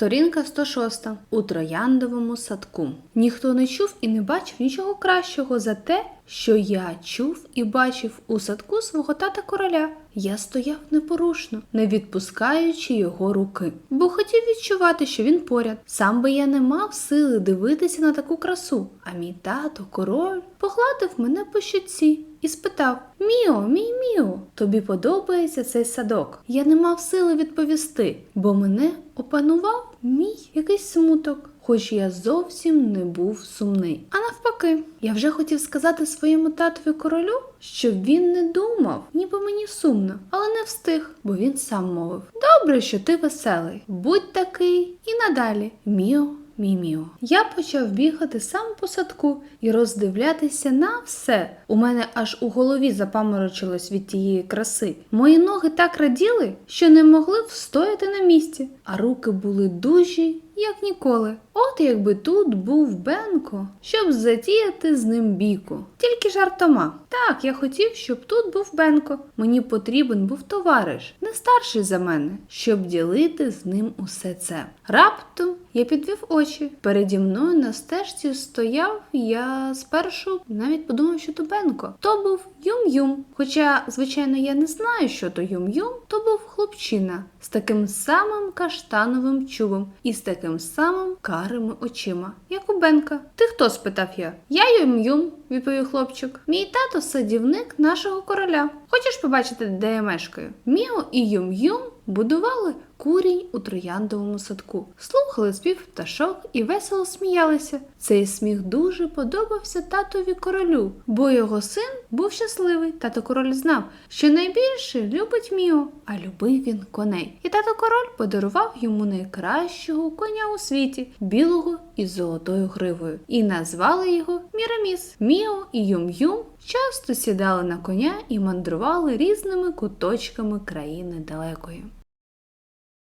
Сторінка 106. У трояндовому садку. Ніхто не чув і не бачив нічого кращого за те, що я чув і бачив у садку свого тата короля. Я стояв непорушно, не відпускаючи його руки, бо хотів відчувати, що він поряд. Сам би я не мав сили дивитися на таку красу. А мій тато, король, погладив мене по щоці і спитав: Міо, мій Міо, тобі подобається цей садок? Я не мав сили відповісти, бо мене опанував мій якийсь смуток. Хоч я зовсім не був сумний. А навпаки, я вже хотів сказати своєму татові королю, щоб він не думав, ніби мені сумно, але не встиг, бо він сам мовив: Добре, що ти веселий, будь такий і надалі. Міо, мій Міо. Я почав бігати сам по садку і роздивлятися на все. У мене аж у голові запаморочилось від тієї краси. Мої ноги так раділи, що не могли встояти на місці, а руки були дужі, як ніколи. От якби тут був Бенко, щоб затіяти з ним біку. Тільки жартома. Так, я хотів, щоб тут був Бенко. Мені потрібен був товариш, не старший за мене, щоб ділити з ним усе це. Раптом я підвів очі. Переді мною на стежці стояв я спершу навіть подумав, що то Бенко. То був Юм-Юм. Хоча, звичайно, я не знаю, що то Юм-Юм, то був хлопчина з таким самим каштановим чубом і з таким самим карими очима, як у Бенка. Ти хто? спитав я. Я Юм-Юм, відповів хлопчик. Мій тато садівник нашого короля. Хочеш побачити, де я мешкаю? Міо і Юм-Юм будували курінь у трояндовому садку, слухали спів пташок і весело сміялися. Цей сміх дуже подобався татові королю, бо його син був щасливий. Тато король знав, що найбільше любить Міо, а любив він коней. І тато король подарував йому найкращого коня у світі білого із золотою гривою, і назвали його Міраміс. Міо і Юм-Юм часто сідали на коня і мандрували різними куточками країни далекої.